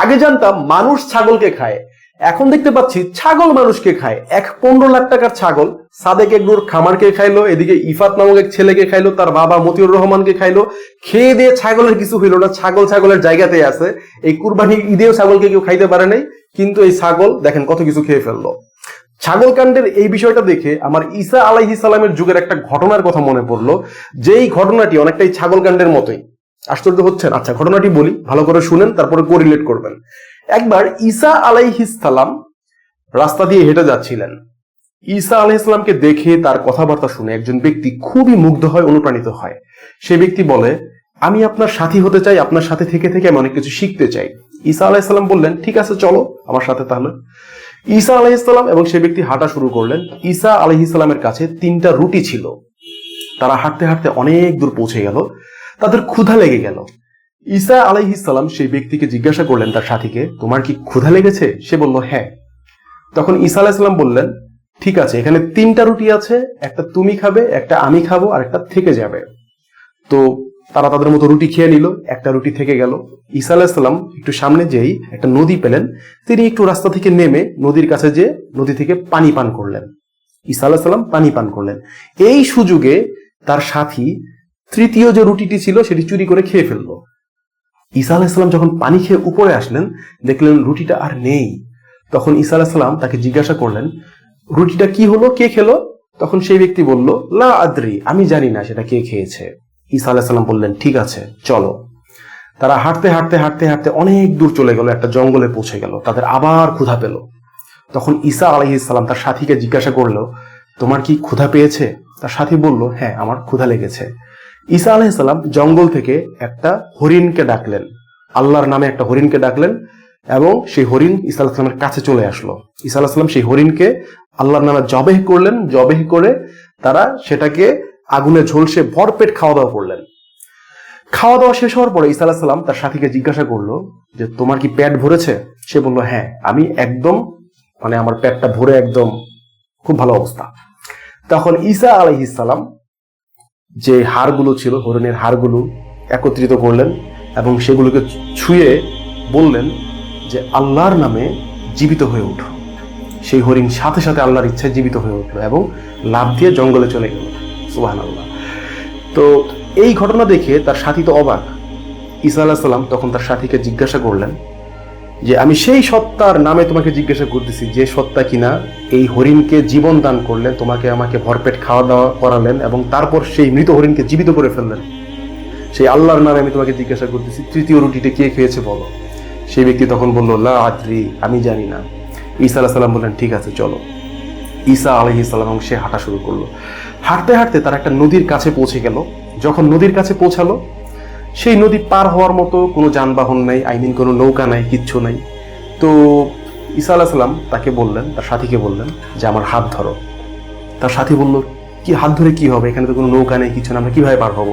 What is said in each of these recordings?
আগে জানতাম মানুষ ছাগলকে খায়। এখন দেখতে পাচ্ছি ছাগল মানুষকে খায়। এক পনেরো লাখ টাকার ছাগল সাদেক একনুর খামারকে খাইলো, এদিকে ইফাত নামক এক ছেলেকে খাইলো, তার বাবা মতিউর রহমানকে খাইলো। খেয়ে দিয়ে ছাগলের কিছু হইল না, ছাগল ছাগলের জায়গাতে আছে। এই কুরবানি ঈদেও ছাগলকে কেউ খাইতে পারে নাই, কিন্তু এই ছাগল দেখেন কত কিছু খেয়ে ফেলল। ছাগল কাণ্ডের এই বিষয়টা দেখে আমার ঈসা আলাইহি সালামের যুগের একটা ঘটনার কথা মনে পড়ল। যেই ঘটনাটি অনেকটাই ছাগল কাণ্ডের মতোই। আশ্চর্য হচ্ছেন। আচ্ছা ঘটনাটি বলি, ভালো করে শুনেন, তারপরে কোরিলেট করবেন। একবার ঈসা আলাইহিসালাম রাস্তা দিয়ে হেঁটে যাচ্ছিলেন। ঈসা আলাইহিসালামকে দেখে তার কথাবার্তা শুনে একজন ব্যক্তি খুবই মুগ্ধ হয়, অনুপ্রাণিত হয়। সে ব্যক্তি বলে, আমি আপনার সাথী হতে চাই, আপনার সাথে থেকে থেকে আমি অনেক কিছু শিখতে চাই। ঈসা আলাইহিসাল্লাম বললেন, ঠিক আছে, চলো আমার সাথে তাহলে। ঈসা আলাইহিসাল্লাম এবং সে ব্যক্তি হাঁটা শুরু করলেন। ঈসা আলাইহিসাল্লামের কাছে তিনটা রুটি ছিল। তারা হাঁটতে হাঁটতে অনেক দূর পৌঁছে গেল। তাদের ক্ষুধা লেগে গেল। ঈসা আলাইহিসাল্লাম সেই ব্যক্তিকে জিজ্ঞাসা করলেন তার সাথীকে, তোমার কি ক্ষুধা লেগেছে? সে বলল হ্যাঁ। তখন ঈসা আলাইসাল্লাম বললেন, ঠিক আছে, এখানে তিনটা রুটি আছে, একটা তুমি খাবে, একটা আমি খাব, আর একটা থেকে যাবে। তো তারা তাদের মতো রুটি খেয়ে নিল, একটা রুটি থেকে গেল। ঈসা আলাইসাল্লাম একটু সামনে যেই একটা নদী পেলেন, তিনি একটু রাস্তা থেকে নেমে নদীর কাছে যে নদী থেকে পানি পান করলেন। ঈসা আলাহিসাল্লাম পানি পান করলেন। এই সুযোগে তার সাথী তৃতীয় যে রুটিটি ছিল, সেটি চুরি করে খেয়ে ফেলল। ঈসা আলাহিসাল্লাম যখন পানি খেয়ে উপরে আসলেন, দেখলেন রুটিটা আর নেই। তখন ঈসা আলাহিসাল্লাম তাকে জিজ্ঞাসা করলেন, রুটিটা কি হলো? কে খেলো? তখন সেই ব্যক্তি বলল, লা আদ্রি, আমি জানি না সেটা কে খেয়েছে। ঈসা আলাহিসাল্লাম বললেন, ঠিক আছে, চলো। তারা হাঁটতে হাঁটতে হাঁটতে হাঁটতে অনেক দূর চলে গেল, একটা জঙ্গলে পৌঁছে গেল, তাদের আবার ক্ষুধা পেল। তখন ঈসা আলহিসাল্লাম তার সাথীকে জিজ্ঞাসা করল, তোমার কি ক্ষুধা পেয়েছে? তার সাথী বলল হ্যাঁ আমার ক্ষুধা লেগেছে। ঈসা আলাইসাল্লাম জঙ্গল থেকে একটা হরিণকে ডাকলেন। আল্লাহর নামে একটা হরিণকে ডাকলেন এবং সেই হরিণ ঈসা আলাহিসাল্লামের কাছে চলে আসলো। ঈসা আলাহিসাল্লাম সেই হরিণকে আল্লাহর নামে জবেহ করলেন, জবেহ করে তারা সেটাকে আগুনে ঝলসে ভরপেট খাওয়া দাওয়া করলেন। খাওয়া দাওয়া শেষ হওয়ার পরে ঈসা আলাহিসাল্লাম তার সাথীকে জিজ্ঞাসা করল যে, তোমার কি পেট ভরেছে? সে বলল হ্যাঁ আমি একদম মানে আমার পেটটা ভরে একদম খুব ভালো অবস্থা। তখন ঈসা আলহিসাল্লাম যে হাড়গুলো ছিল, হরিণের হাড়গুলো একত্রিত করলেন এবং সেগুলোকে ছুঁয়ে বললেন যে, আল্লাহর নামে জীবিত হয়ে উঠো। সেই হরিণ সাথে সাথে আল্লাহর ইচ্ছায় জীবিত হয়ে উঠল এবং লাভ দিয়ে জঙ্গলে চলে গেল। সুবাহ আল্লাহ তো এই ঘটনা দেখে তার সাথী তো অবাক। ঈসা আল্লাহ সাল্লাম তখন তার সাথীকে জিজ্ঞাসা করলেন যে আমি সেই সত্তার নামে তোমাকে জিজ্ঞাসা করতেছি, যে সত্তা কিনা, এই হরিণকে জীবন দান করলেন, তোমাকে আমাকে ভরপেট খাওয়া দাওয়া করালেন এবং তারপর সেই মৃত হরিণকে জীবিত করে ফেললেন। সেই আল্লাহর নামে আমি তোমাকে জিজ্ঞাসা করতেছি, তৃতীয় রুটিটা কে খেয়েছে বলো? সেই ব্যক্তি তখন বলল, লা আদ্রি, আমি জানি না। ঈসা আলাহ সাল্লাম বললেন, ঠিক আছে, চলো। ঈসা আলহি সাল্লাম এবং সে হাঁটা শুরু করল। হাঁটতে হাঁটতে তারা একটা নদীর কাছে পৌঁছে গেল। যখন নদীর কাছে পৌঁছালো সেই নদী পার হওয়ার মতো কোনো যানবাহন নাই আই মিন কোনো নৌকা নাই, কিচ্ছু নাই। তো ঈসা আল্লাহ সাল্লাম তাকে বললেন, তার সাথীকে বললেন যে, আমার হাত ধরো। তার সাথী বলল, কি হাত ধরে কি হবে? এখানে তো কোনো নৌকা নেই, কিছু না আমরা কীভাবে পার হব?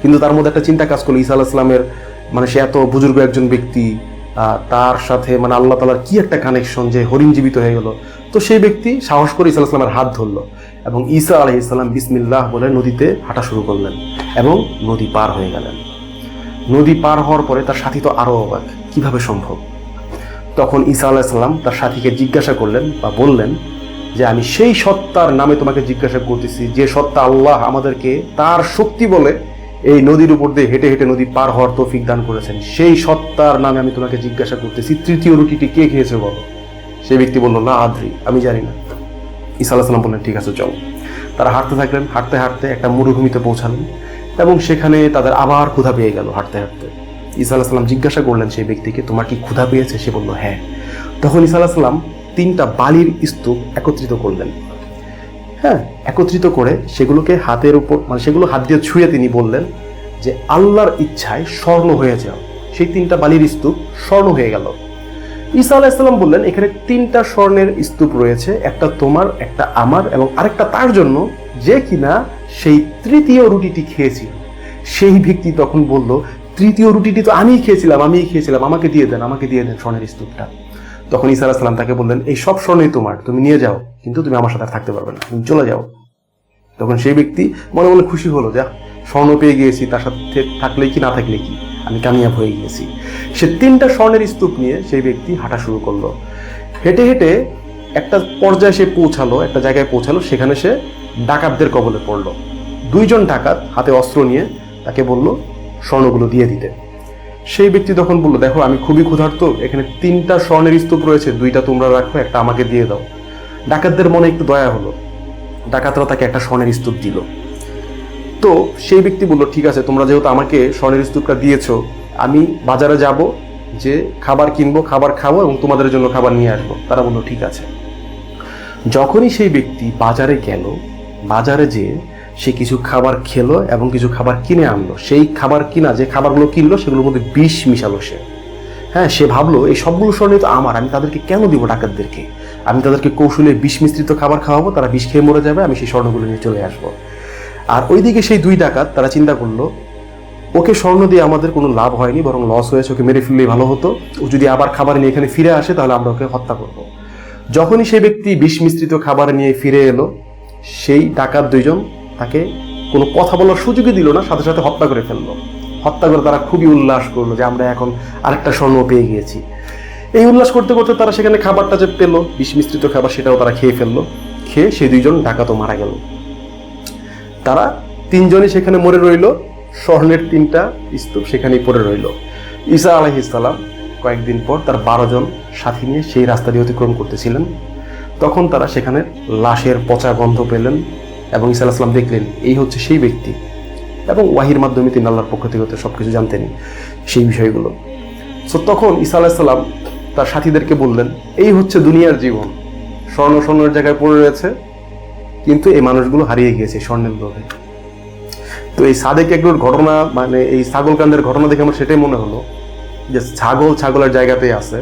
কিন্তু তার মধ্যে একটা চিন্তা কাজ করল, ঈসা আল্লাহ সাল্লামের মানে সে এত বুজুর্গ একজন ব্যক্তি তার সাথে মানে আল্লাহ তালার কি একটা কানেকশন যে হরিণ জীবিত হয়ে গেল। তো সেই ব্যক্তি সাহস করে ঈসা সাল্লামের হাত ধরলো এবং ঈসা আলহিসাল্লাম বিসমিল্লাহ বলে নদীতে হাঁটা শুরু করলেন এবং নদী পার হয়ে গেলেন। নদী পার হওয়ার পরে তার সাথী তো আরও অবাক। কীভাবে সম্ভব? তখন ঈসা আলাহিসাল্লাম তার সাথীকে জিজ্ঞাসা করলেন বা বললেন যে, আমি সেই সত্তার নামে তোমাকে জিজ্ঞাসা করতেছি, যে সত্তা আল্লাহ আমাদেরকে তার শক্তি বলে এই নদীর উপর দিয়ে হেঁটে হেঁটে নদী পার হওয়ার তৌফিক দান করেছেন। সেই সত্তার নামে আমি তোমাকে জিজ্ঞাসা করতেছি। তৃতীয় রুটিটি কে খেয়েছে বলো? সেই ব্যক্তি বলল, না, আদ্রি, আমি জানি না। ঈসা আলাহিসাল্লাম বললেন, ঠিক আছে, চলো। তারা হাঁটতে থাকলেন, হাঁটতে হাঁটতে একটা মরুভূমিতে পৌঁছালেন। এবং সেখানে তাদের আবার ক্ষুধা পেয়ে গেল হাঁটতে হাঁটতে। ঈসা আলাহিসাল্লাম জিজ্ঞাসা করলেন সেই ব্যক্তিকে, তোমার কি ক্ষুধা পেয়েছে? সে বলল হ্যাঁ। তখন ঈসা আলাহিসাল্লাম তিনটা বালির স্তূপ একত্রিত করলেন। হ্যাঁ একত্রিত করে সেগুলোকে হাতের উপর মানে সেগুলো হাত দিয়ে ছুঁয়ে তিনি বললেন যে, আল্লাহর ইচ্ছায় স্বর্ণ হয়ে যাও। সেই তিনটা বালির স্তূপ স্বর্ণ হয়ে গেল। ঈসা আলাহিসাল্লাম বললেন, এখানে তিনটা স্বর্ণের স্তূপ রয়েছে, একটা তোমার, একটা আমার এবং আরেকটা তার জন্য, যে কিনা সেই তৃতীয় রুটিটি খেয়েছিল। সেই ব্যক্তি তখন বলল, তৃতীয় রুটিটি তো আমিই খেয়েছিলাম আমিই খেয়েছিলাম, আমাকে দিয়ে দেন, আমাকে দিয়ে দেন স্বর্ণের স্তূপটা। তখন ঈসা আলাহিসাল্লাম তাকে বললেন, এই সব স্বর্ণই তোমার, তুমি নিয়ে যাও, কিন্তু তুমি আমার সাথে থাকতে পারবে না, তুমি চলে যাও। তখন সেই ব্যক্তি মনে মনে খুশি হলো যা স্বর্ণ পেয়ে গিয়েছি, তার সাথে থাকলেই কি, না থাকলে কি? আমি কামিয়াব হয়ে গিয়েছি। সে তিনটা স্বর্ণের স্তূপ নিয়ে সেই ব্যক্তি হাঁটা শুরু করল। হেঁটে হেঁটে একটা পর্যায়ে সে পৌঁছালো, একটা জায়গায় পৌঁছালো, সেখানে সে ডাকাতদের কবলে পড়ল। দুইজন ডাকাত হাতে অস্ত্র নিয়ে তাকে বলল, স্বর্ণগুলো দিয়ে দিতে। সেই ব্যক্তি তখন বলল, দেখো, আমি খুবই ক্ষুধার্ত। এখানে তিনটা স্বর্ণের স্তূপ রয়েছে, দুইটা তোমরা রাখো, একটা আমাকে দিয়ে দাও। ডাকাতদের মনে একটু দয়া হলো। ডাকাতরা তাকে একটা স্বর্ণের স্তূপ দিল। তো সেই ব্যক্তি বলল, ঠিক আছে, তোমরা যেহেতু আমাকে স্বর্ণের স্তূপটা দিয়েছ, আমি বাজারে যাব, যে খাবার কিনবো, খাবার খাব এবং তোমাদের জন্য খাবার নিয়ে আসব। তারা বলল, ঠিক আছে। যখনই সেই ব্যক্তি বাজারে গেল বাজারে যেয়ে সে কিছু খাবার খেলো এবং কিছু খাবার কিনে আনলো, সেই খাবার কিনা, যে খাবারগুলো কিনলো, সেগুলোর মধ্যে বিষ মিশালো সে। হ্যাঁ সে ভাবলো, এই সবগুলো স্বর্ণ তো আমার, আমি তাদেরকে কেন দিব ডাকাতদেরকে? আমি তাদেরকে কৌশলে বিষ মিশ্রিত খাবার খাওয়াবো, তারা বিষ খেয়ে মরে যাবে, আমি সেই স্বর্ণগুলো নিয়ে চলে আসব। আর ওইদিকে সেই দুই ডাকাত, তারা চিন্তা করল, ওকে স্বর্ণ দিয়ে আমাদের কোনো লাভ হয়নি, বরং লস হয়েছে, ওকে মেরে ফেললেই ভালো হতো। ও যদি আবার খাবার নিয়ে এখানে ফিরে আসে, তাহলে আমরা ওকে হত্যা করব। যখনই সেই ব্যক্তি বিষ মিশ্রিত খাবার নিয়ে ফিরে এলো সেই ডাকাত দুইজন তাকে কোনো কথা বলার সুযোগই দিল না, সাথে সাথে হত্যা করে ফেলল। হত্যা করে তারা খুবই উল্লাস করল যে আমরা এখন আরেকটা স্বর্ণ পেয়ে গিয়েছি। এই উল্লাস করতে করতে তারা সেখানে খাবারটা যে পেল বিষ মিশ্রিত খাবার সেটাও তারা খেয়ে ফেলল। খেয়ে সেই দুইজন ডাকাতও মারা গেল। তারা তিনজনই সেখানে মরে রইল, স্বর্ণের তিনটা স্তূপ সেখানেই পড়ে রইল। ঈসা আলহিসাল্লাম কয়েকদিন পর তার বারো জন সাথী নিয়ে সেই রাস্তা দিয়ে অতিক্রম করতেছিলেন। তখন তারা সেখানে লাশের পচা গন্ধ পেলেন এবং ঈসা আলাহিসাল্লাম দেখলেন, এই হচ্ছে সেই ব্যক্তি। এবং ওয়াহির মাধ্যমে তিনি আল্লাহর পক্ষ থেকে সব কিছু জানতেনই সেই বিষয়গুলো। সো তখন ঈসা আলাহিসাল্লাম তার সাথীদেরকে বললেন, এই হচ্ছে দুনিয়ার জীবন। স্বর্ণ স্বর্ণের জায়গায় পড়ে রয়েছে, কিন্তু এই মানুষগুলো হারিয়ে গিয়েছে স্বর্ণের লোভে। তো এই সাদেক এগুলোর ঘটনা মানে এই ছাগল কান্দের ঘটনা দেখে আমার সেটাই মনে হলো যে ছাগল ছাগলের জায়গাতেই আছে,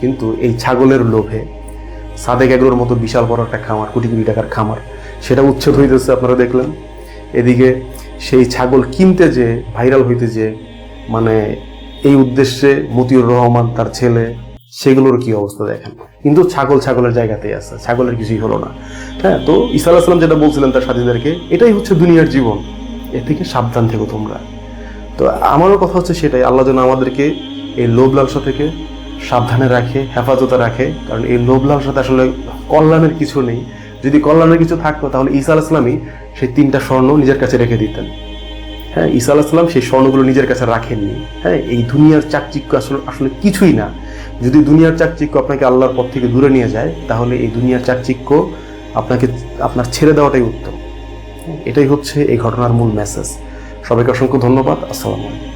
কিন্তু এই ছাগলের লোভে সাদেক এগুলোর মতো বিশাল বড় একটা খামার, কোটি কোটি টাকার খামার। সেটা উচ্ছেদ হইতেছে, আপনারা দেখলেন। এদিকে সেই ছাগল কিনতে যে ভাইরাল হইতে যে মানে এই উদ্দেশ্যে মতিউর রহমান তার ছেলে, সেগুলোর কি অবস্থা দেখেন। কিন্তু ছাগল ছাগলের জায়গাতেই আছে, ছাগলের কিছুই হলো না। হ্যাঁ তো ইসা আলাহিসাল্লাম যেটা বলছিলেন তার সাথীদেরকে, এটাই হচ্ছে দুনিয়ার জীবন। এ থেকে সাবধান থেকো তোমরা। তো আমারও কথা হচ্ছে সেটাই, আল্লাহ যেন আমাদেরকে এই লোভ লালসা থেকে সাবধানে রাখে, হেফাজতে রাখে। কারণ এই লোভ লালসাতে আসলে কল্যাণের কিছু নেই। যদি কল্যাণের কিছু থাকতো, তাহলে ঈসা আলাহিসাল্লামই সেই তিনটা স্বর্ণ নিজের কাছে রেখে দিতেন। হ্যাঁ ঈসা আলাহিসাল্লাম সেই স্বর্ণগুলো নিজের কাছে রাখেননি। হ্যাঁ এই দুনিয়ার চাকচিক্য আসলে আসলে কিছুই না। যদি দুনিয়ার চাকচিক্য আপনাকে আল্লাহর পথ থেকে দূরে নিয়ে যায়, তাহলে এই দুনিয়ার চাকচিক্য আপনাকে, আপনার ছেড়ে দেওয়াটাই উত্তম। এটাই হচ্ছে এই ঘটনার মূল মেসেজ সবাইকে অসংখ্য ধন্যবাদ। আসসালামু আলাইকুম।